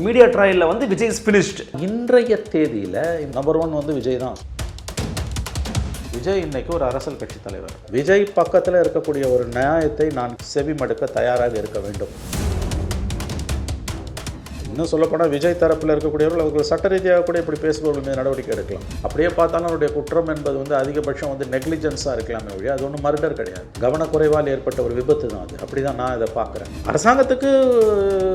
Media ட்ரையலில் வந்து Vijay is finished இன்றைய தேதியில் நம்பர் ஒன் வந்து விஜய் தான். விஜய் இன்னைக்கு ஒரு அரசியல் கட்சி தலைவர். விஜய் பக்கத்தில் இருக்கக்கூடிய ஒரு நியாயத்தை நான் செவிமடுக்க தயாராக இருக்க வேண்டும். இன்னும் சொல்லப்போனால் விஜய் தரப்பில் இருக்கக்கூடியவர்கள் அவர்கள் சட்ட ரீதியாக கூட இப்படி பேசுபவர்கள் மீது நடவடிக்கை எடுக்கலாம். அப்படியே பார்த்தாலும் அவருடைய குற்றம் என்பது வந்து அதிகபட்சம் வந்து நெக்லிஜென்ஸாக இருக்கலாமே ஒழிய அது ஒன்றும் மர்டர் கிடையாது. கவனக்குறைவால் ஏற்பட்ட ஒரு விபத்து தான் அது. அப்படி தான் நான் இதை பார்க்குறேன். அரசாங்கத்துக்கு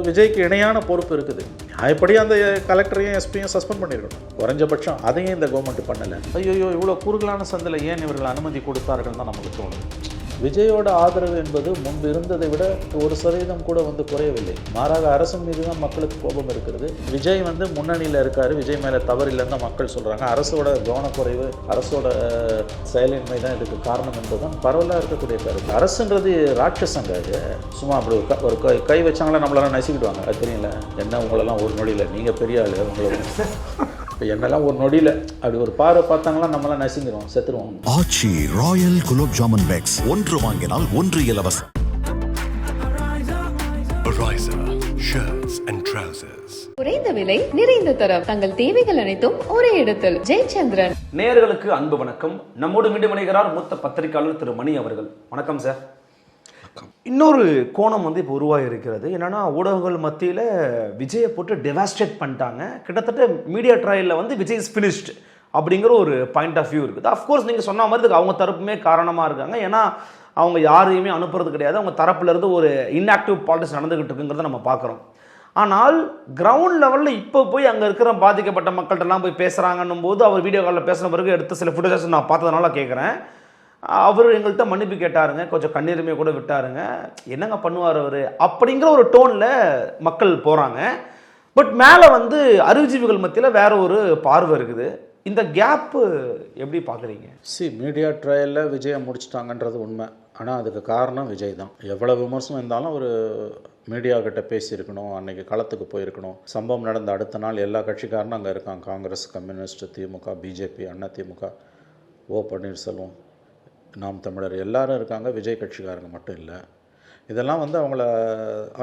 விஜய்க்கு இணையான பொறுப்பு இருக்குது. எப்படி அந்த கலெக்டரையும் எஸ்பியும் சஸ்பெண்ட் பண்ணியிருக்கணும்? குறைஞ்சபட்சம் அதையும் இந்த கவர்மெண்ட் பண்ணலை. ஐயோ இவ்வளோ கூறுகளான சந்தையில் ஏன் இவர்கள் அனுமதி கொடுத்தார்கள் தான் நமக்கு தோணுது. விஜயோட ஆதரவு என்பது முன்பு இருந்ததை விட ஒரு சதவீதம் கூட வந்து குறையவில்லை. மாறாக அரசு மீது தான் மக்களுக்கு கோபம் இருக்கிறது. விஜய் வந்து முன்னணியில் இருக்காரு. விஜய் மேலே தவறு இல்லைன்னு தான் மக்கள் சொல்கிறாங்க அரசோட கவனக்குறைவு அரசோட செயலின்மை தான் இதுக்கு காரணம் என்பதுதான் பரவலாக இருக்கக்கூடிய கருத்து. அரசுன்றது ராட்சசங்க அது சும்மா அப்படி ஒரு கை கை வச்சாங்களா நம்மளெல்லாம் நசுக்கிடுவாங்க. அது தெரியல. என்ன உங்களெல்லாம் ஒரு நொடியில். நீங்கள் பெரிய ஆள். உங்களை இப்போ என்னெல்லாம் ஒரு நொடியில் அப்படி ஒரு பார்வை பார்த்தாங்களா நம்மளாம் நசுங்கிடுவோம் செத்துருவோம் ஆச்சி ராயல் குலோப் ஜாமுன் பேக்ஸ். ஒன்று வாங்கினால் ஒன்று இலவசம். Ariza shirts and trousers. குறைந்த விலை நிறைந்த தரம். தங்கள் தேவைகள் அனைத்தும் ஒரே இடத்தில். ஜெயச்சந்திரன். நேயர்களுக்கு அன்பு வணக்கம். நம்மோடு மீண்டும் இணைகிறார் மூத்த பத்திரிகையாளர் திரு மணி அவர்கள். வணக்கம் சார். இன்னொரு கோணம் வந்து இப்போ உருவாகி இருக்கிறது ஊடகங்கள் மத்தியில் விஜயை போட்டு டெவாஸ்டேட் பண்ணிட்டாங்க. கிட்டத்தட்ட மீடியா ட்ரையலில் வந்து விஜய் இஸ் ஃபினிஷ்டு அப்படிங்கிற ஒரு பாயிண்ட் ஆஃப் வியூ இருக்குது. அஃப்கோர்ஸ் நீங்கள் சொன்ன மாதிரி இதுக்கு அவங்க தரப்புமே காரணமாக இருக்காங்க. ஏன்னா அவங்க யாரையுமே அனுப்புறது கிடையாது. அவங்க தரப்புலேருந்து ஒரு இன்ஆக்டிவ் பாலிட்டிக்ஸ் நடந்துகிட்டு இருக்குங்கிறத நம்ம பார்க்குறோம். ஆனால் கிரவுண்ட் லெவலில் இப்போ போய் அங்கே இருக்கிற பாதிக்கப்பட்ட மக்கள்கிட்டலாம் போய் பேசுகிறாங்கன்னும் போது அவர் வீடியோ காலில் பேசின பிறகு எடுத்த சில ஃபுட்டேஜஸ் நான் பார்த்ததுனால கேட்குறேன் அவர் எங்கள்கிட்ட மன்னிப்பு கேட்டாருங்க. கொஞ்சம் கண்ணீருமே கூட விட்டாருங்க. என்னங்க பண்ணுவார் அவர்? அப்படிங்கிற ஒரு டோனில் மக்கள் போகிறாங்க பட் மேலே வந்து அறிவுஜீவிகள் மத்தியில் வேற ஒரு பார்வை இருக்குது. இந்த கேப்பு எப்படி பார்க்குறீங்க? சி மீடியா ட்ரையலில் விஜயை முடிச்சிட்டாங்கன்றது உண்மை. ஆனால் அதுக்கு காரணம் விஜய் தான். எவ்வளோ விமர்சனம் இருந்தாலும் ஒரு மீடியா கிட்ட பேசியிருக்கணும். அன்னைக்கு களத்துக்கு போயிருக்கணும். சம்பவம் நடந்த அடுத்த நாள் எல்லா கட்சிக்காரனும் அங்கே இருக்காங்க. காங்கிரஸ் கம்யூனிஸ்ட் திமுக பிஜேபி அண்ணா திமுக ஓ பன்னீர்செல்வம். நாம் தமிழர் எல்லாரும் இருக்காங்க விஜய் கட்சிக்காரங்க மட்டும் இல்லை. இதெல்லாம் வந்து அவங்கள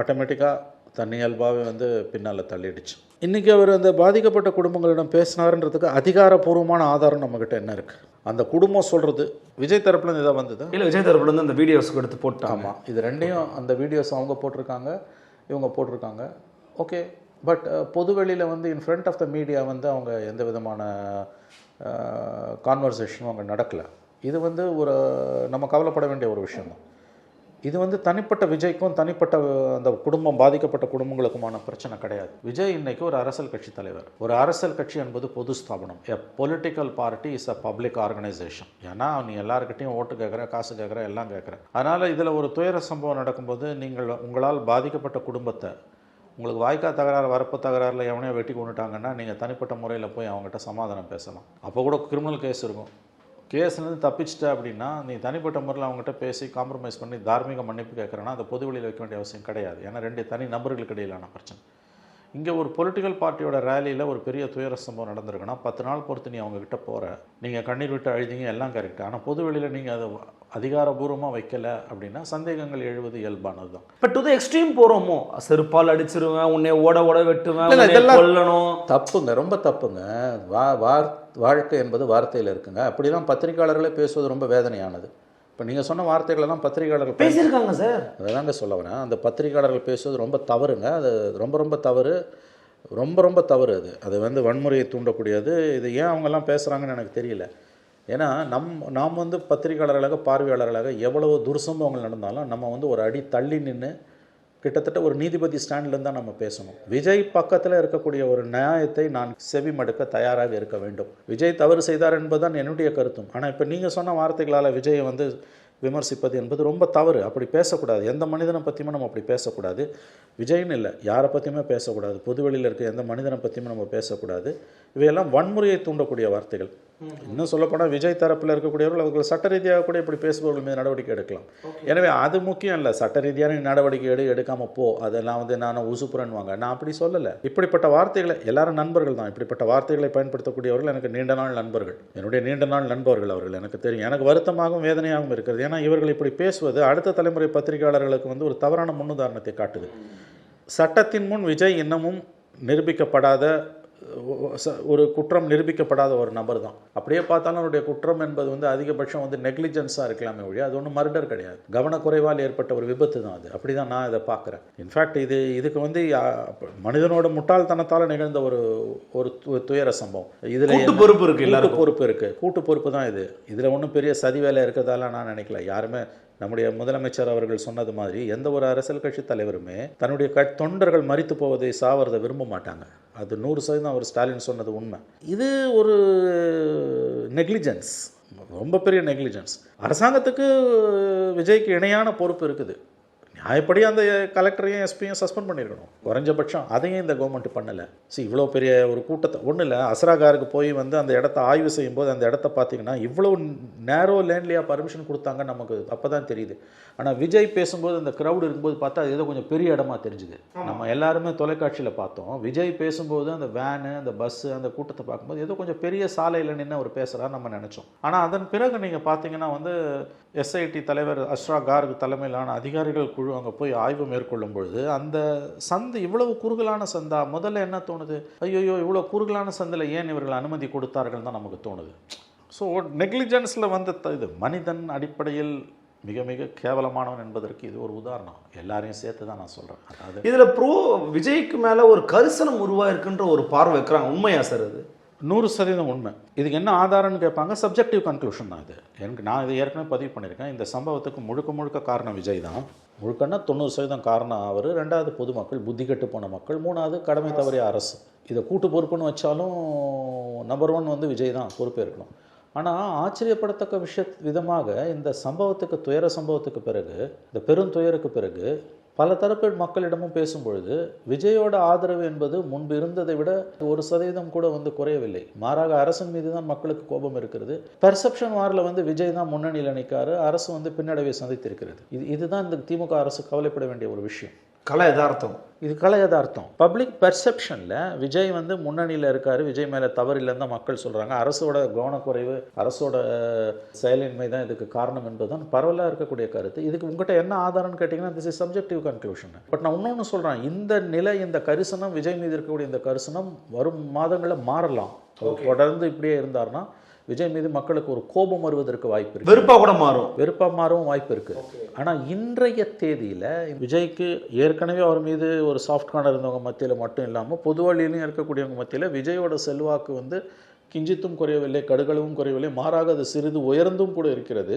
ஆட்டோமேட்டிக்காக தன்னியல்பாகவே வந்து பின்னால் தள்ளிடுச்சு. இன்றைக்கி அவர் அந்த பாதிக்கப்பட்ட குடும்பங்களிடம் பேசினாருன்றதுக்கு அதிகாரப்பூர்வமான ஆதாரம் நம்மக்கிட்ட என்ன இருக்குது அந்த குடும்பம் சொல்கிறது விஜய் தரப்புல இதாக வந்தது? இல்லை விஜய் தரப்புலேருந்து அந்த வீடியோஸ்க்கு எடுத்து போட்டாங்க. ஆமாம் இது ரெண்டையும் அந்த வீடியோஸ் அவங்க போட்டிருக்காங்க இவங்க போட்டிருக்காங்க. ஓகே பட் பொதுவெளியில் வந்து in front of the media வந்து அவங்க எந்த விதமான கான்வர்சேஷனும் அங்கே நடக்கலை. இது வந்து ஒரு நம்ம கவலைப்பட வேண்டிய ஒரு விஷயம் தான் இது வந்து தனிப்பட்ட விஜய்க்கும் தனிப்பட்ட அந்த குடும்பம் பாதிக்கப்பட்ட குடும்பங்களுக்குமான பிரச்சனை கிடையாது. விஜய் இன்னைக்கு ஒரு அரசியல் கட்சி தலைவர். ஒரு அரசியல் கட்சி என்பது பொது ஸ்தாபனம். A political party is a public organisation ஏன்னா நீ எல்லாருக்கிட்டையும் ஓட்டு கேட்குற காசு கேட்குற எல்லாம் கேட்குற அதனால் இதில் ஒரு துயர சம்பவம் நடக்கும்போது நீங்கள் உங்களால் பாதிக்கப்பட்ட குடும்பத்தை உங்களுக்கு வாய்க்கா தகராறு வரப்பு தகராறில் எவனையோ வெட்டி கொண்டுட்டாங்கன்னா நீங்கள் தனிப்பட்ட முறையில் போய் அவங்ககிட்ட சமாதானம் பேசலாம். அப்போ கூட கிரிமினல் கேஸ் இருக்கும். கேஸ்லேருந்து தப்பிச்சிட்ட அப்படின்னா நீ தனிப்பட்ட முறையில் அவங்ககிட்ட பேசி காம்ப்ரமைஸ் பண்ணி தார்மீக மன்னிப்பு கேட்குறேன்னா அதை பொது வெளியில் வைக்க வேண்டிய அவசியம் கிடையாது. ஏன்னா ரெண்டு தனி நபர்களுக்கு இடையிலான பிரச்சனை. இங்கே ஒரு பொலிட்டிக்கல் பார்ட்டியோட ரேலியில் ஒரு பெரிய துயர சம்பவம் நடந்திருக்குன்னா பத்து நாள் பொறுத்து நீ அவங்கக்கிட்ட போகிற நீங்கள் கண்ணீர் விட்டு அழுதிங்க எல்லாம் கரெக்ட் ஆனால் பொது வெளியில் நீங்கள் அதை அதிகாரபூர்வமாக வைக்கல அப்படின்னா சந்தேகங்கள் எழுவது இயல்பானது தான் இப்போ டு த எக்ஸ்ட்ரீம் போகிறோமோ செருப்பால் அடிச்சிருவேன் உன்னை ஓட ஓட வெட்டுவேன் இதெல்லாம் கொல்லணும். தப்புங்க ரொம்ப தப்புங்க. வா வார் வாழ்க்கை என்பது வார்த்தையில் இருக்குங்க. அப்படிலாம் பத்திரிக்கையாளர்களே பேசுவது ரொம்ப வேதனையானது. இப்போ நீங்கள் சொன்ன வார்த்தைகளை தான் பத்திரிக்கையாளர்கள் பேச பேசியிருக்காங்க சார் அதாங்க சொல்ல வரேன். அந்த பத்திரிக்கையாளர்கள் பேசுவது ரொம்ப தவறுங்க. அது ரொம்ப ரொம்ப தவறு. ரொம்ப ரொம்ப தவறு அது. அது வந்து வன்முறையை தூண்டக்கூடியது. இது ஏன் அவங்கெல்லாம் பேசுகிறாங்கன்னு எனக்கு தெரியல. ஏன்னா நம் நாம் வந்து பத்திரிக்கையாளர்களாக பார்வையாளர்களாக எவ்வளவு துர்சம்பவங்கள் நடந்தாலும் நம்ம வந்து ஒரு அடி தள்ளி நின்று கிட்டத்தட்ட ஒரு நீதிபதி ஸ்டாண்ட்லேருந்து தான் நம்ம பேசணும். விஜய் பக்கத்தில் இருக்கக்கூடிய ஒரு நியாயத்தை நான் செவி மடுக்க தயாராக இருக்க வேண்டும். விஜய் தவறு செய்தார் என்பதுதான் என்னுடைய கருத்தும். ஆனால் இப்போ நீங்கள் சொன்ன வார்த்தைகளால் விஜயை வந்து விமர்சிப்பது என்பது ரொம்ப தவறு. அப்படி பேசக்கூடாது. எந்த மனிதனை பற்றியுமே நம்ம அப்படி பேசக்கூடாது. விஜய்னு இல்லை. யாரை பற்றியுமே பேசக்கூடாது. பொதுவெளியில் இருக்க எந்த மனிதனை பற்றியுமே நம்ம பேசக்கூடாது. இவையெல்லாம் வன்முறையை தூண்டக்கூடிய வார்த்தைகள். இன்னும் சொல்லப்போனால் விஜய் தரப்பில் இருக்கக்கூடியவர்கள் அவர்கள் சட்ட ரீதியாக கூட இப்படி பேசுபவர்கள் மீது நடவடிக்கை எடுக்கலாம். எனவே அது முக்கியம் இல்லை. சட்ட ரீதியான நடவடிக்கை எடு எடுக்காமல் போ. அதெல்லாம் வந்து நான் உசுப்புறன்வாங்க நான் அப்படி சொல்லலை. இப்படிப்பட்ட வார்த்தைகளை எல்லாரும் நண்பர்கள் தான். இப்படிப்பட்ட வார்த்தைகளை பயன்படுத்தக்கூடியவர்கள் எனக்கு நீண்ட நாள் நண்பர்கள். என்னுடைய நீண்ட நாள் நண்பர்கள் அவர்கள். எனக்கு தெரியும். எனக்கு வருத்தமாகவும் வேதனையாகவும் இருக்கிறது. ஏன்னா இவர்கள் இப்படி பேசுவது அடுத்த தலைமுறை பத்திரிகையாளர்களுக்கு வந்து ஒரு தவறான முன்னுதாரணத்தை காட்டுது. சட்டத்தின் முன் விஜய் இன்னமும் நிரூபிக்கப்படாத ஒரு குற்றம் நிரூபிக்கப்படாத ஒரு நபர் தான். அப்படியே பார்த்தாலும் அவருடைய குற்றம் என்பது வந்து அதிகபட்சம் வந்து நெக்லிஜென்ஸாக இருக்கலாமே ஒழிய அது ஒன்றும் மர்டர் கிடையாது. கவனக்குறைவால் ஏற்பட்ட ஒரு விபத்து தான் அது. அப்படி தான் நான் இதை பார்க்குறேன். இன்ஃபேக்ட் இது இதுக்கு வந்து மனிதனோட முட்டாள்தனத்தால் நிகழ்ந்த ஒரு ஒரு துயர சம்பவம். இதில் பொறுப்பு இருக்கு எல்லாருக்கும். பொறுப்பு இருக்கு. கூட்டு பொறுப்பு தான் இது. இதில் ஒன்றும் பெரிய சதி வேலை இருக்கிறதால நான் நினைக்கல. யாருமே நம்முடைய முதலமைச்சர் அவர்கள் சொன்னது மாதிரி எந்த ஒரு அரசியல் கட்சி தலைவருமே தன்னுடைய க தொண்டர்கள் மறித்து போவதை சாவறதை விரும்ப மாட்டாங்க. அது நூறு சதவீதம் அவர் ஸ்டாலின் சொன்னது உண்மை. இது ஒரு நெக்லிஜென்ஸ். ரொம்ப பெரிய நெக்லிஜென்ஸ். அரசாங்கத்துக்கு விஜய்க்கு இணையான பொறுப்பு இருக்குது. நியாயப்படி அந்த கலெக்டரையும் எஸ்பியும் சஸ்பெண்ட் பண்ணியிருக்கணும். குறைஞ்சபட்சம் அதையும் இந்த கவர்மெண்ட் பண்ணலை. See இவ்வளோ பெரிய ஒரு கூட்டத்தை ஒன்றும் இல்லை அசராகாருக்கு போய் வந்து அந்த இடத்த ஆய்வு செய்யும்போது அந்த இடத்த பார்த்தீங்கன்னா இவ்வளோ நேரோ லேண்ட்லியா பர்மிஷன் கொடுத்தாங்க நமக்கு அப்போ தான் தெரியுது. ஆனால் விஜய் பேசும்போது அந்த க்ரௌட் இருக்கும்போது பார்த்தா அது ஏதோ கொஞ்சம் பெரிய இடமா தெரிஞ்சுது. நம்ம எல்லாருமே தொலைக்காட்சியில் பார்த்தோம். விஜய் பேசும்போது அந்த வேனு அந்த பஸ்ஸு அந்த கூட்டத்தை பார்க்கும்போது ஏதோ கொஞ்சம் பெரிய சாலையில் நின்று அவர் பேசுகிறார் நம்ம நினச்சோம். ஆனால் அதன் பிறகு நீங்கள் பார்த்தீங்கன்னா வந்து எஸ்ஐடி தலைவர் அஷ்ரா கார்க் தலைமையிலான அதிகாரிகள் குழு அங்கே போய் ஆய்வு மேற்கொள்ளும் பொழுது அந்த சந்து இவ்வளவு குறுகலான சந்தா முதல்ல என்ன தோணுது? ஐயோயோ இவ்வளோ குறுகலான சந்தில் ஏன் இவர்கள் அனுமதி கொடுத்தார்கள் தான் நமக்கு தோணுது. ஸோ நெக்லிஜென்ஸில் வந்த த- இது மனிதன் அடிப்படையில் மிக மிக கேவலமானவன் என்பதற்கு இது ஒரு உதாரணம். எல்லாரையும் சேர்த்து தான் நான் சொல்கிறேன் அதாவது இதில் ப்ரோ விஜய்க்கு மேலே ஒரு கரிசனம் உருவாயிருக்குன்ற ஒரு பார்வை வைக்கிறாங்க. உண்மையா சார் அது? நூறு சதவீதம் உண்மை. இதுக்கு என்ன ஆதாரம்னு கேட்பாங்க? சப்ஜெக்டிவ் கன்க்ளூஷன் தான் இது. எனக்கு நான் இதை ஏற்கனவே பதிவு பண்ணியிருக்கேன். இந்த சம்பவத்துக்கு முழுக்க முழுக்க காரணம் விஜய் தான். முழுக்கன்னா தொண்ணூறு சதவீதம் காரணம் அவர். ரெண்டாவது பொதுமக்கள் புத்தி கெட்டு போன மக்கள். மூணாவது கடமை தவறிய அரசு. இதை கூட்டு பொறுப்புன்னு வச்சாலும் நம்பர் ஒன் வந்து விஜய் தான் பொறுப்பேற்கணும் ஆனால் ஆச்சரியப்படத்தக்க விஷய விதமாக இந்த சம்பவத்துக்கு துயர சம்பவத்துக்கு பிறகு இந்த பெருந்துயருக்கு பிறகு பல தரப்பு மக்களிடமும் பேசும்பொழுது விஜயோட ஆதரவு என்பது முன்பு இருந்ததை விட ஒரு சதவீதம் கூட வந்து குறையவில்லை. மாறாக அரசின் மீது தான் மக்களுக்கு கோபம் இருக்கிறது. பெர்செப்ஷன் வாரில் வந்து விஜய் தான் முன்னணியில் நிற்காரு அரசு வந்து பின்னடைவை சந்தித்திருக்கிறது. இது இதுதான் இந்த திமுக அரசு கவலைப்பட வேண்டிய ஒரு விஷயம். கலை யதார்த்தம். இது கலை யதார்த்தம். பப்ளிக் பெர்செப்ஷனில் விஜய் வந்து முன்னணியில் இருக்கார். விஜய் மேலே தவறு இல்லைன்னு தான் மக்கள் சொல்கிறாங்க அரசோட கவனக்குறைவு அரசோட செயலின்மை தான் இதுக்கு காரணம் என்பதுதான் பரவலாக இருக்கக்கூடிய கருத்து. இதுக்கு உங்கள்கிட்ட என்ன ஆதாரம்னு கேட்டிங்கன்னா this is subjective conclusion but நான் இன்னொன்று சொல்கிறேன் இந்த நிலை இந்த கரிசனம் விஜய் மீது இருக்கக்கூடிய இந்த கரிசனம் வரும் மாதங்களில் மாறலாம். தொடர்ந்து இப்படியே இருந்தார்னா விஜய் மீது மக்களுக்கு ஒரு கோபம் வருவதற்கு வாய்ப்பு இருக்கு. வெறுப்பா கூட மாறும். வெறுப்பா மாறவும் வாய்ப்பு இருக்கு. ஆனால் இன்றைய தேதியில் விஜய்க்கு ஏற்கனவே அவர் மீது ஒரு சாஃப்ட் கார்னர் இருந்தவங்க மத்தியில் மட்டும் இல்லாமல் பொது வழியிலும் இருக்கக்கூடியவங்க மத்தியில் விஜயோட செல்வாக்கு வந்து கிஞ்சித்தும் குறையவில்லை கடுகளவும் குறையவில்லை மாறாக அது சிறிது உயர்ந்தும் கூட இருக்கிறது.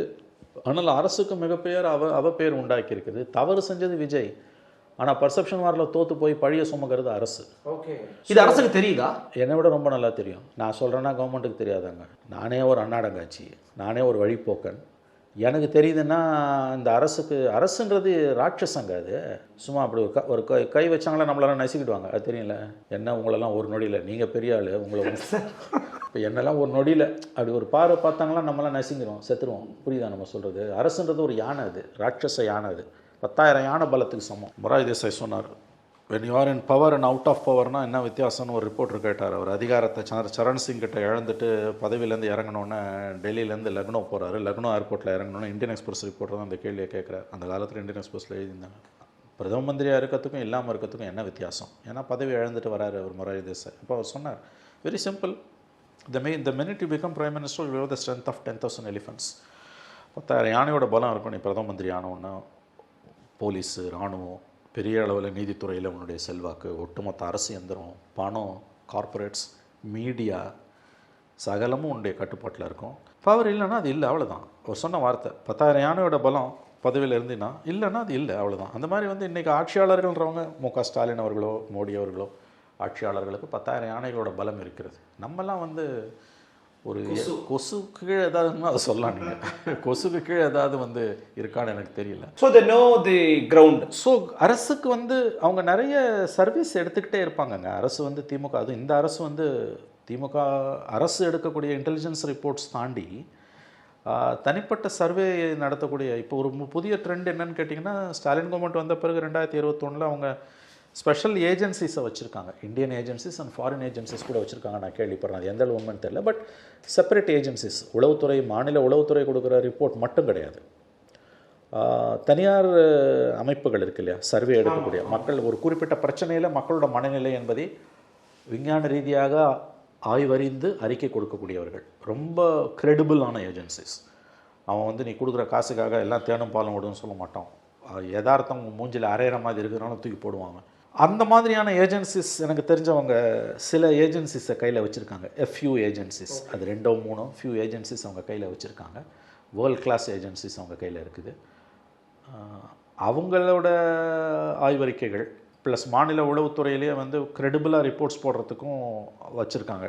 ஆனால் அரசுக்கு மிகப்பெயர் அவ அவ பெயர் உண்டாக்கி இருக்குது தவறு செஞ்சது விஜய். ஆனால் பர்செப்ஷன் வாரில் தோத்து போய் பழிய சுமக்கிறது அரசு. இது அரசுக்கு தெரியுதா? என்னை விட ரொம்ப நல்லா தெரியும். நான் சொல்கிறேன்னா கவர்மெண்ட்டுக்கு தெரியாதாங்க. நானே ஒரு அன்னாடங்காட்சி நானே ஒரு வழிப்போக்கன். எனக்கு தெரியுதுன்னா இந்த அரசுக்கு அரசுன்றது ராட்சசங்க அது. சும்மா அப்படி ஒரு க ஒரு கை கை வச்சாங்களா நம்மளெல்லாம் நசுக்கிடுவாங்க. அது தெரியல என்ன உங்களெல்லாம் ஒரு நொடியில்? நீங்கள் பெரிய ஆள் உங்களை இப்போ என்னெல்லாம் ஒரு நொடியில்? அப்படி ஒரு பார்வை பார்த்தாங்களா நம்மளாம் நசுங்கிடுவோம் செத்துருவோம். புரியுதா நம்ம சொல்கிறது அரசுன்றது ஒரு யானை அது ராட்சச யானை அது. பத்தாயிரம் யானை பலத்துக்கு சமம். மொராய் தேசாய் சொன்னார் when you are in power and out of பவர்னால் என்ன வித்தியாசம்னு ஒரு ரிப்போர்ட்டர் கேட்டார் அவர். அதிகாரத்தை சந்திர சரண் சிங் கிட்ட இழந்துட்டு பதவியிலேருந்து இறங்கினோன்னே டெல்லியிலேருந்து லக்னோ போகிறாரு லக்னோ ஏர்போர்ட்டில் இறங்கணுன்னு இந்தியன் எக்ஸ்பிரஸ் ரிப்போர்ட்டர் தான் அந்த கேள்வியை கேட்குறாரு. அந்த காலத்தில் இந்தியன் எக்ஸ்பிரஸில் எழுதியிருந்தாங்க. பிரதம மந்திரியாக இருக்கிறதுக்கும் இல்லாமல் இருக்கிறதுக்கும் என்ன வித்தியாசம்? ஏன்னா பதவி இழந்துட்டு வராரு அவர் மொராரி தேசாய். இப்போ அவர் சொன்னார் very simple the main the minute you become prime minister you the strength of ten thousand elephants பத்தாயிரம் யானையோட பலம் இருக்கும் நீ பிரதம மந்திரி ஆனவுன்னா போலீஸு இராணுவம் பெரிய அளவில் நீதித்துறையில் உன்னுடைய செல்வாக்கு ஒட்டுமொத்த அரசு எந்திரம் பணம் கார்ப்பரேட்ஸ் மீடியா சகலமும் உன்னுடைய கட்டுப்பாட்டில் இருக்கும். பவர் இல்லைன்னா அது இல்லை அவ்வளோதான் ஒரு சொன்ன வார்த்தை பத்தாயிரம் யானையோட பலம் பதவியில் இருந்தீங்கன்னா இல்லைன்னா அது இல்லை அவ்வளோதான் அந்த மாதிரி வந்து இன்றைக்கி ஆட்சியாளர்கள்ன்றவங்க மு க ஸ்டாலின் அவர்களோ மோடி அவர்களோ ஆட்சியாளர்களுக்கு பத்தாயிரம் யானைகளோட பலம் இருக்கிறது. நம்மலாம் வந்து ஒரு கொசு. கீழே ஏதாவதுன்னா அதை சொல்லலாம் நீங்கள் கொசுக்கு கீழே ஏதாவது வந்து இருக்கான்னு எனக்கு தெரியல. So they know the ground so அரசுக்கு வந்து அவங்க நிறைய சர்வீஸ் எடுத்துக்கிட்டே இருப்பாங்கங்க. அரசு வந்து திமுக அது இந்த அரசு வந்து திமுக அரசு எடுக்கக்கூடிய இன்டெலிஜென்ஸ் ரிப்போர்ட்ஸ் தாண்டி தனிப்பட்ட சர்வே நடத்தக்கூடிய இப்போ ஒரு புதிய ட்ரெண்ட் என்னன்னு கேட்டிங்கன்னா ஸ்டாலின் கவர்மெண்ட் வந்த பிறகு ரெண்டாயிரத்தி இருபத்தொன்னில் அவங்க ஸ்பெஷல் ஏஜென்சிஸை வச்சுருக்காங்க. Indian agencies and foreign agencies கூட வச்சுருக்காங்க. நான் கேள்விப்படுறேன். அது எந்த அளவுன்னு தெரியல. பட் செப்பரேட் ஏஜென்சிஸ் உளவுத்துறை மாநில உளவுத்துறை கொடுக்குற ரிப்போர்ட் மட்டும் கிடையாது. தனியார் அமைப்புகள் இருக்கு இல்லையா? சர்வே எடுக்கக்கூடிய மக்கள் ஒரு குறிப்பிட்ட பிரச்சனையில் மக்களோட மனநிலை என்பதை விஞ்ஞான ரீதியாக ஆய்வறிந்து அறிக்கை கொடுக்கக்கூடியவர்கள். ரொம்ப கிரெடிபிளான ஏஜென்சிஸ் அவன் வந்து நீ கொடுக்குற காசுக்காக எல்லாம் தேனும் பாலும் விடுன்னு சொல்ல மாட்டான். யதார்த்தம் மூஞ்சில் அரையிற மாதிரி இருக்கிறனால தூக்கி போடுவாங்க. அந்த மாதிரியான ஏஜென்சிஸ் எனக்கு தெரிஞ்சவங்க சில ஏஜென்சிஸை கையில் வச்சுருக்காங்க. எ ஃபியூ ஏஜென்சிஸ் அது ரெண்டோ மூணோ ஃபியூ ஏஜென்சிஸ் அவங்க கையில் வச்சுருக்காங்க. வேர்ல்ட் கிளாஸ் ஏஜென்சிஸ் அவங்க கையில் இருக்குது. அவங்களோட ஆய்வறிக்கைகள் ப்ளஸ் மாநில உளவுத்துறையிலேயே வந்து கிரெடிபிளாக ரிப்போர்ட்ஸ் போடுறதுக்கும் வச்சுருக்காங்க.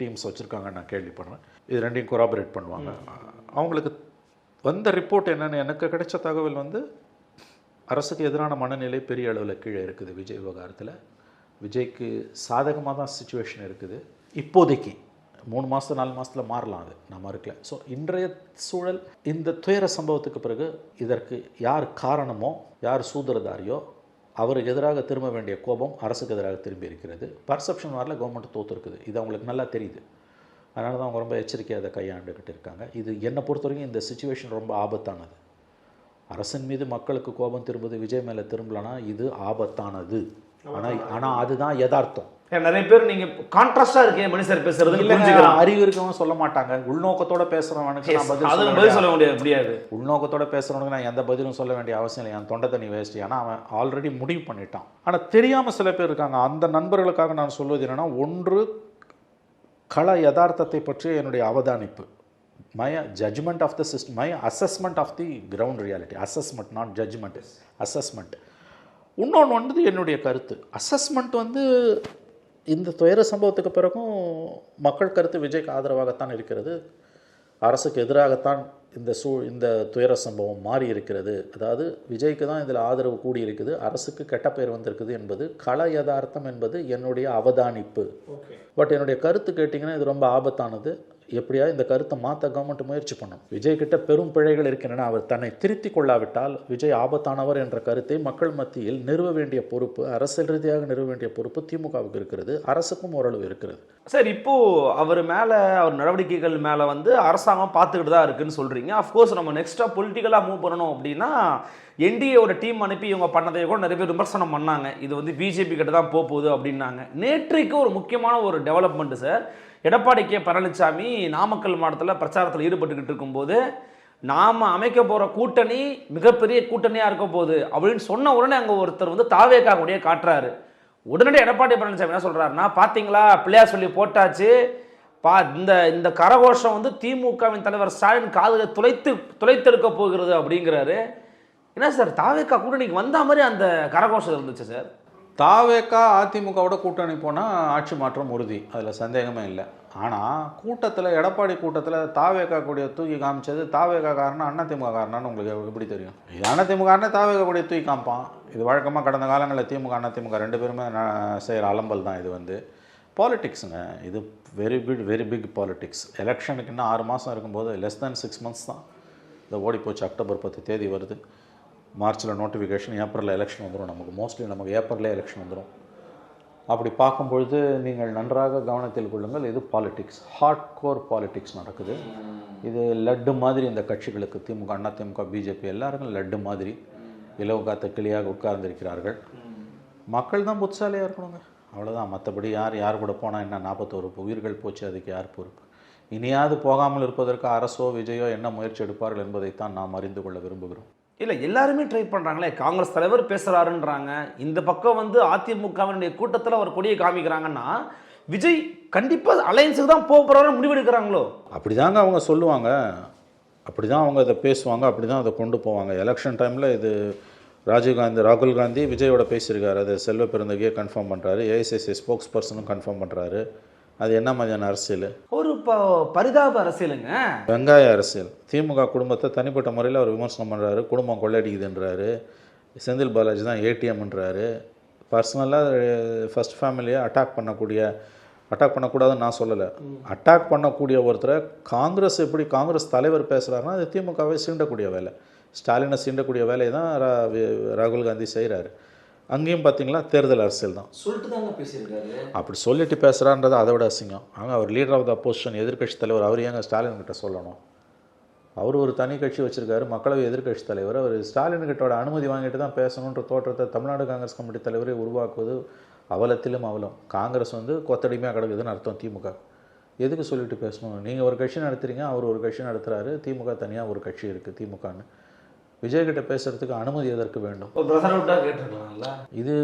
டீம்ஸ் வச்சுருக்காங்கன்னு நான் கேள்விப்படுறேன். இது ரெண்டையும் கொராபரேட் பண்ணுவாங்க. அவங்களுக்கு வந்த ரிப்போர்ட் என்னென்னு எனக்கு கிடைச்ச தகவல் வந்து அரசுக்கு எதிரான மனநிலை பெரிய அளவில் கீழே இருக்குது விஜய் விவகாரத்தில். விஜய்க்கு சாதகமாக தான் சுச்சுவேஷன் இருக்குது. இப்போதைக்கு மூணு மாதம் நாலு மாதத்தில் மாறலாம் அது. நான் மறுக்கல. ஸோ இன்றைய சூழல் இந்த துயர சம்பவத்துக்கு பிறகு இதற்கு யார் காரணமோ யார் சூதரதாரியோ அவருக்கு எதிராக திரும்ப வேண்டிய கோபம் அரசுக்கு எதிராக திரும்பி இருக்கிறது. பர்செப்ஷன் வரல கவர்மெண்ட் தோற்றுருக்குது இது அவங்களுக்கு நல்லா தெரியுது. அதனால தான் அவங்க ரொம்ப எச்சரிக்கையாக அதை கையாண்டுக்கிட்டு இருக்காங்க. இது என்னை பொறுத்த வரைக்கும் இந்த சுச்சுவேஷன் ரொம்ப ஆபத்தானது. அரசின் மீது மக்களுக்கு கோபம் திரும்புது விஜய் மேலே திரும்பலனா இது ஆபத்தானது. ஆனால் ஆனால் அதுதான் யதார்த்தம். நிறைய பேர் நீங்க கான்ட்ராஸ்டா இருக்கே மணி சார் பேசுறது அறிவு இருக்கவங்க சொல்ல மாட்டாங்க. உள்நோக்கத்தோட பேசுறவனுக்கு நான் பதில் சொல்ல முடியாது. முடியாது உள்நோக்கத்தோட பேசுறவனுக்கு நான் எந்த பதிலும் சொல்ல வேண்டிய அவசியம் இல்லை. என் தொண்டை தண்ணி வேஸ்ட் ஏன்னா அவன் ஆல்ரெடி முடிவு பண்ணிட்டான். ஆனால் தெரியாம சில பேர் இருக்காங்க. அந்த நண்பர்களுக்காக நான் சொல்வது என்னன்னா ஒன்று கள யதார்த்தத்தை பற்றிய என்னுடைய அவதானிப்பு. My judgement of the system my assessment of the ground reality assessment not judgement assessment இன்னொன்று வந்து என்னுடைய கருத்து. அசஸ்மெண்ட் வந்து இந்த துயர சம்பவத்துக்கு பிறகும் மக்கள் கருத்து விஜய்க்கு ஆதரவாகத்தான் இருக்கிறது. அரசுக்கு எதிராகத்தான் இந்த சூ இந்த துயர சம்பவம் மாறி இருக்கிறது. அதாவது விஜய்க்கு தான் இதில் ஆதரவு கூடி இருக்குது அரசுக்கு கெட்ட பெயர் வந்திருக்குது என்பது கள யதார்த்தம் என்பது என்னுடைய அவதானிப்பு. பட் என்னுடைய கருத்து கேட்டிங்கன்னா இது ரொம்ப ஆபத்தானது. எப்படியா இந்த கருத்தை மாற்ற கவர்மெண்ட் முயற்சி பண்ணும். விஜய் கிட்ட பெரும் பிழைகள் இருக்கின்றன. அவர் தன்னை திருத்தி கொள்ளாவிட்டால் விஜய் ஆபத்தானவர் என்ற கருத்தை மக்கள் மத்தியில் நிறுவ வேண்டிய பொறுப்பு அரசியல் ரீதியாக நிறுவ வேண்டிய பொறுப்பு திமுகவுக்கு இருக்கிறது. அரசுக்கும் ஓரளவு இருக்கிறது. சார் இப்போ அவர் மேலே அவர் நடவடிக்கைகள் மேலே வந்து அரசாங்கம் பார்த்துக்கிட்டு தான் இருக்குன்னு சொல்கிறீங்க அஃப்கோர்ஸ் நம்ம நெக்ஸ்ட்டாக பொலிட்டிக்கலாக மூவ் பண்ணணும் அப்படின்னா என்டிஏவோட டீம் அனுப்பி இவங்க பண்ணதை கூட நிறைய பேர் விமர்சனம் பண்ணாங்க. இது வந்து பிஜேபி கிட்ட தான் போக போகுது அப்படின்னாங்க. நேற்றைக்கு ஒரு முக்கியமான ஒரு டெவலப்மெண்ட் சார். எடப்பாடி கே பழனிசாமி நாமக்கல் மாவட்டத்தில் பிரச்சாரத்தில் ஈடுபட்டுக்கிட்டு இருக்கும்போது நாம் அமைக்க போகிற கூட்டணி மிகப்பெரிய கூட்டணியாக இருக்க போகுது அப்படின்னு சொன்ன உடனே அங்கே ஒருத்தர் வந்து தாவேக்கா கூடயே காட்டுறாரு. உடனடி எடப்பாடி பழனிசாமி என்ன சொல்றாருன்னா பார்த்தீங்களா பிள்ளையார் சொல்லி போட்டாச்சு. பா இந்த இந்த கரகோஷம் வந்து திமுகவின் தலைவர் ஸ்டாலின் காதுகளை துளைத்து துளைத்தெடுக்க போகிறது அப்படிங்கிறாரு. என்ன சார் தாவேக்கா கூட்டணிக்கு வந்த மாதிரி அந்த கரகோஷம் இருந்துச்சு சார்? தாவேக்கா அதிமுகவோட கூட்டணி போனால் ஆட்சி மாற்றம் உறுதி. அதில் சந்தேகமே இல்லை. ஆனால் கூட்டத்தில் எடப்பாடி கூட்டத்தில் தாவேக்கா கூடிய தூக்கி காமிச்சது தாவேக்கா காரணம் அதிமுக காரணம்னு உங்களுக்கு எப்படி தெரியும்? இது அண்ணா காரணம் தாவேக்கா கூடிய தூக்கி காமிப்பான். இது வழக்கமாக கடந்த காலங்களில் திமுக அண்ணா திமுக ரெண்டு பேருமே செய்கிற அலம்பல் தான் இது வந்து. பாலிட்டிக்ஸுங்க இது very big very big politics எலெக்ஷனுக்கு இன்னும் ஆறு மாதம் இருக்கும்போது லெஸ் தேன் சிக்ஸ் மந்த்ஸ் தான். இந்த ஓடிப்போச்சு அக்டோபர் பத்து தேதி வருது. மார்ச்சில் நோட்டிஃபிகேஷன் ஏப்ரலில் எலெக்ஷன் வந்துடும் நமக்கு. மோஸ்ட்லி நமக்கு ஏப்ரல்லே எலெக்ஷன் வந்துடும் அப்படி பார்க்கும்பொழுது நீங்கள் நன்றாக கவனத்தில் கொள்ளுங்கள். இது பாலிட்டிக்ஸ் ஹார்ட் கோர் பாலிட்டிக்ஸ் நடக்குது. இது லட்டு மாதிரி இந்த கட்சிகளுக்கு திமுக அண்ணா திமுக பிஜேபி எல்லாருக்கும் லட்டு மாதிரி இலவு காத்த கிளியாக உட்கார்ந்திருக்கிறார்கள். மக்கள் தான் புத்தாலையாக இருக்கணுங்க. அவ்வளோதான் மற்றபடி யார் யார் கூட போனால் என்ன? நாற்பத்தோரு உயிர்கள் போச்சு அதுக்கு யார் பொறுப்பு? இனியாவது போகாமல் இருப்பதற்கு அரசோ விஜயோ என்ன முயற்சி எடுப்பார்கள் என்பதைத்தான் நாம் அறிந்து கொள்ள விரும்புகிறோம். இல்லை எல்லாருமே ட்ரை பண்ணுறாங்களே காங்கிரஸ் தலைவர் பேசுகிறாருன்றாங்க இந்த பக்கம் வந்து அதிமுகவினுடைய கூட்டத்தில் அவர் கொடியை காமிக்கிறாங்கன்னா விஜய் கண்டிப்பாக அலையன்ஸுக்கு தான் போக போகிறாரு முடிவெடுக்கிறாங்களோ? அப்படிதாங்க அவங்க சொல்லுவாங்க. அப்படி தான் அவங்க அதை பேசுவாங்க அப்படி தான் அதை கொண்டு போவாங்க. எலெக்ஷன் டைமில் இது ராஜீவ்காந்தி ராகுல் காந்தி விஜயோட பேசியிருக்காரு. அதை செல்வ பெருந்தகையே கன்ஃபார்ம் பண்ணுறாரு ஏஐசிசி ஸ்போக்ஸ் பர்சனும் கன்ஃபார்ம் பண்ணுறாரு அது என்ன மாதிரியான அரசியல்? ஒரு பரிதாப அரசியலுங்க. வெங்காய அரசியல். திமுக குடும்பத்தை தனிப்பட்ட முறையில் அவர் விமர்சனம் பண்ணுறாரு குடும்பம் கொள்ளையடிக்குதுன்றாரு செந்தில் பாலாஜி தான் ஏடிஎம்ன்றாரு. பர்சனலாக ஃபர்ஸ்ட் ஃபேமிலியை அட்டாக் பண்ணக்கூடிய அட்டாக் பண்ணக்கூடாதுன்னு நான் சொல்லலை. அட்டாக் பண்ணக்கூடிய ஒருத்தரை காங்கிரஸ் எப்படி காங்கிரஸ் தலைவர் பேசுகிறாருன்னா அது திமுகவை சீண்டக்கூடிய வேலை. ஸ்டாலினை சீண்டக்கூடிய வேலையை தான் ராகுல் காந்தி செய்கிறாரு அங்கேயும் பார்த்தீங்களா? தேர்தல் அரசியல் தான். சொல்லிட்டு தாங்க பேசியிருக்காரு. அப்படி சொல்லிட்டு பேசுகிறான்றது அதை விட அசிங்கம். அவங்க அவர் லீடர் ஆஃப் த அப்போசிஷன் எதிர்க்கட்சி தலைவர் அவர் ஏங்க ஸ்டாலின் கிட்ட சொல்லணும்? அவர் ஒரு தனி கட்சி வச்சிருக்காரு மக்களவை எதிர்க்கட்சி தலைவர். அவர் ஸ்டாலின் கிட்டோட அனுமதி வாங்கிட்டு தான் பேசணுன்ற தோற்றத்தை தமிழ்நாடு காங்கிரஸ் கமிட்டி தலைவரை உருவாக்குவது அவலத்திலும் அவலம். காங்கிரஸ் வந்து கொத்தடிமையாக கிடக்குதுன்னு அர்த்தம் திமுக. எதுக்கு சொல்லிட்டு பேசணும்? நீங்கள் ஒரு கட்சி நடத்துறீங்க அவர் ஒரு கட்சி நடத்துறாரு திமுக தனியாக ஒரு கட்சி இருக்குது திமுகன்னு. விஜய் கிட்ட பேசுறதுக்கு அனுமதி எதற்கு வேண்டும்? கேட்டிருக்கலாம்ல. இது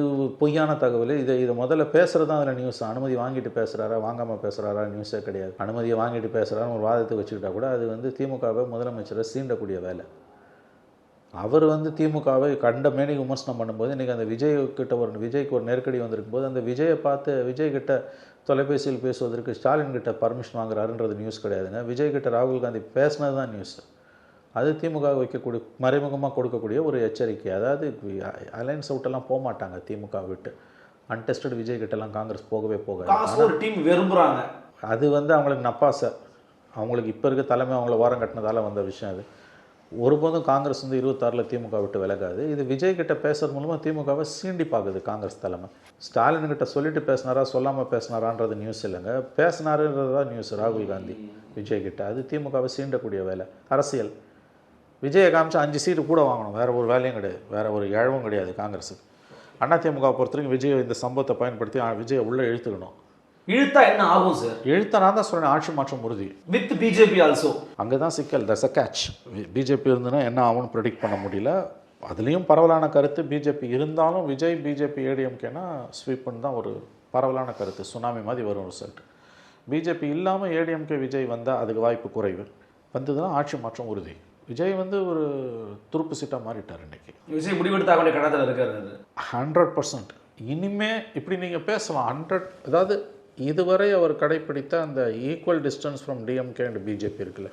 பொய்யான தகவல். இதை இதை முதல்ல பேசுறது தான் அதில் நியூஸ் அனுமதி வாங்கிட்டு பேசுகிறாரா வாங்காமல் பேசுகிறாரா நியூஸே கிடையாது. அனுமதியை வாங்கிட்டு பேசுகிறான்னு ஒரு வாதத்தை வச்சுக்கிட்டா கூட அது வந்து திமுகவை முதலமைச்சரை சீண்டக்கூடிய வேலை. அவர் வந்து திமுகவை கண்ட மேனி விமர்சனம் பண்ணும்போது இன்றைக்கி அந்த விஜய் கிட்ட ஒரு விஜய்க்கு ஒரு நெருக்கடி வந்திருக்கும் போது அந்த விஜயை பார்த்து விஜய் கிட்ட தொலைபேசியில் பேசுவதற்கு ஸ்டாலின் கிட்ட பர்மிஷன் வாங்குறாருன்றது நியூஸ் கிடையாதுங்க. விஜய் கிட்ட ராகுல் காந்தி பேசினது தான் நியூஸ் அது திமுக வைக்கக்கூடிய மறைமுகமாக கொடுக்கக்கூடிய ஒரு எச்சரிக்கை. அதாவது அலைன்ஸ் அவுட்டெல்லாம் போக மாட்டாங்க திமுக விட்டு. அன்டெஸ்டட் விஜய் கிட்டலாம் காங்கிரஸ் போகவே போகாது. ஒரு டீம் விரும்புறாங்க. அது வந்து அவங்களுக்கு நப்பாசை. அவங்களுக்கு இப்போ இருக்க தலைமை அவங்கள ஓரம் கட்டினதால வந்த விஷயம் அது. ஒருபோதும் காங்கிரஸ் வந்து இருபத்தாறில் திமுக விட்டு விலகாது. இது விஜய் கிட்ட பேசுறது மூலமாக திமுகவை சீண்டி பார்க்குது காங்கிரஸ் தலைமை. ஸ்டாலின் கிட்ட சொல்லிட்டு பேசினாரா சொல்லாமல் பேசினாரான்றது நியூஸ் இல்லைங்க. பேசினாருன்றது தான் நியூஸ் ராகுல் காந்தி. விஜய் கிட்ட. அது திமுகவை சீண்டக்கூடிய வேலை. அரசியல். விஜயை காமிச்சு அஞ்சு சீட்டு கூட வாங்கணும். வேற ஒரு வேலையும் கிடையாது. வேற ஒரு இழவும் கிடையாது காங்கிரஸுக்கு. அதிமுக பொறுத்த வரைக்கும் விஜய் இந்த சம்பவத்தை பயன்படுத்தி விஜயை உள்ளே இழுத்துக்கணும். இழுத்தா என்ன ஆகும் சார் இழுத்த நான் தான் சொல்றேன் ஆட்சி மாற்றம் உறுதி. வித் பிஜேபி ஆல்சோ அங்கே தான் சிக்கல். தஸ் அ கேட்ச் பிஜேபி இருந்ததுன்னா என்ன ஆகும்னு ப்ரெடிக்ட் பண்ண முடியல. அதுலேயும் பரவலான கருத்து பிஜேபி இருந்தாலும் விஜய் பிஜேபி ஏடிஎம்கேனா ஸ்வீப்னு தான் ஒரு பரவலான கருத்து. சுனாமி மாதிரி வரும் ரிசல்ட் பிஜேபி இல்லாமல் ஏடிஎம்கே விஜய் வந்தால் அதுக்கு வாய்ப்பு குறைவு. வந்ததுன்னா ஆட்சி மாற்றம் உறுதி. விஜய் வந்து ஒரு துருப்பு சீட்டாக மாறிட்டார் இன்னைக்கு. விஜய் முடிவெடுத்தாக வேண்டிய கணத்தில் இருக்காரு ஹண்ட்ரட் பர்சன்ட் இனிமே இப்படி நீங்கள் பேசலாம். ஹண்ட்ரட் அதாவது இதுவரை அவர் கடைப்பிடித்த அந்த equal distance from DMK and BJP இருக்குல்ல.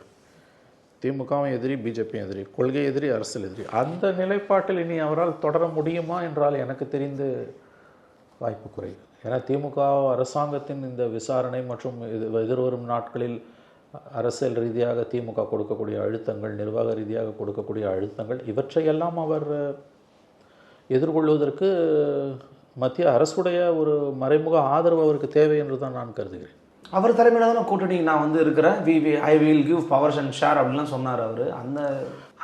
திமுகவும் எதிரி பிஜேபியும் எதிரி கொள்கை எதிரி அரசியல் எதிரி. அந்த நிலைப்பாட்டில் இனி அவரால் தொடர முடியுமா என்றால் எனக்கு தெரிந்து வாய்ப்பு குறைவு. ஏன்னா திமுக அரசாங்கத்தின் இந்த விசாரணை மற்றும் எதிர்வரும் நாட்களில் அரசியல் ரீதியாக திமுக கொடுக்கக்கூடிய அழுத்தங்கள் நிர்வாக ரீதியாக கொடுக்கக்கூடிய அழுத்தங்கள் இவற்றையெல்லாம் அவர் எதிர்கொள்வதற்கு மத்திய அரசுடைய ஒரு மறைமுக ஆதரவு அவருக்கு தேவை என்று தான் நான் கருதுகிறேன். அவர் தலைமையில தானே கூட்டணி நான் வந்து இருக்கிறேன். We we I will give powers and share அப்படின்லாம் சொன்னார் அவர். அந்த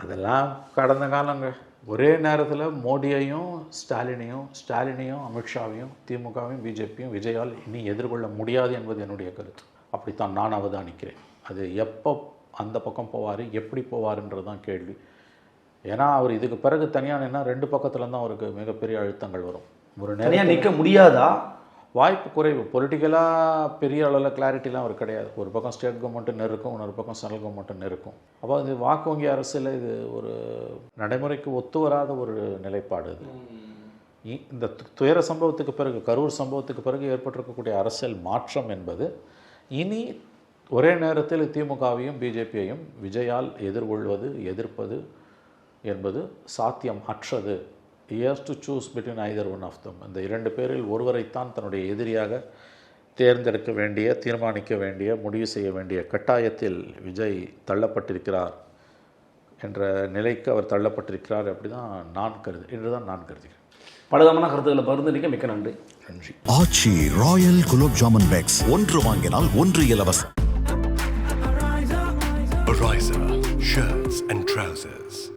அதெல்லாம் கடந்த காலங்க. ஒரே நேரத்தில் மோடியையும் ஸ்டாலினையும் ஸ்டாலினையும் அமித்ஷாவையும் திமுகவையும் பிஜேபியும் விஜயால் இனி எதிர்கொள்ள முடியாது என்பது என்னுடைய கருத்து. அப்படித்தான் நான் அவதானிக்கிறேன். அது எப்போ அந்த பக்கம் போவார் எப்படி போவாருன்றது தான் கேள்வி. ஏன்னா அவர் இதுக்கு பிறகு தனியாக நின்னா ரெண்டு பக்கத்துல தான் அவருக்கு மிகப்பெரிய அழுத்தங்கள் வரும். ஒரு நேரம் நிற்க முடியாதா? வாய்ப்பு குறைவு. பொலிட்டிக்கலாக பெரிய அளவில் கிளாரிட்டிலாம் அவர் கிடையாது. ஒரு பக்கம் ஸ்டேட் கவர்மெண்ட்டு நெருக்கும் இன்னொரு பக்கம் சென்ட்ரல் கவர்மெண்ட்டு நெருக்கும். அப்போ இது வாக்கு வங்கி அரசில் இது ஒரு நடைமுறைக்கு ஒத்து வராத ஒரு நிலைப்பாடு இது. இ- இந்த து- துயர சம்பவத்துக்கு பிறகு கரூர் சம்பவத்துக்கு பிறகு ஏற்பட்டிருக்கக்கூடிய அரசியல் மாற்றம் என்பது இனி ஒரே நேரத்தில் திமுகவையும் பிஜேபியையும் விஜயால் எதிர்கொள்வது எதிர்ப்பது என்பது சாத்தியம் அற்றது years to choose between either one of them இந்த இரண்டு பேரில் ஒருவரைத்தான் தன்னுடைய எதிரியாக தேர்ந்தெடுக்க வேண்டிய தீர்மானிக்க வேண்டிய முடிவு செய்ய வேண்டிய கட்டாயத்தில் விஜய் தள்ளப்பட்டிருக்கிறார் என்ற நிலைக்கு அவர் தள்ளப்பட்டிருக்கிறார் அப்படி தான் நான் கருது என்று தான் நான் கருதுகிறேன். பலவிதமான கருத்துக்களை பகிர்ந்து மிக்க நன்றி நன்றி. ஆச்சி ராயல் குலோப் ஜாமுன் பேக்ஸ் ஒன்று வாங்கினால் ஒன்று இலவசம்.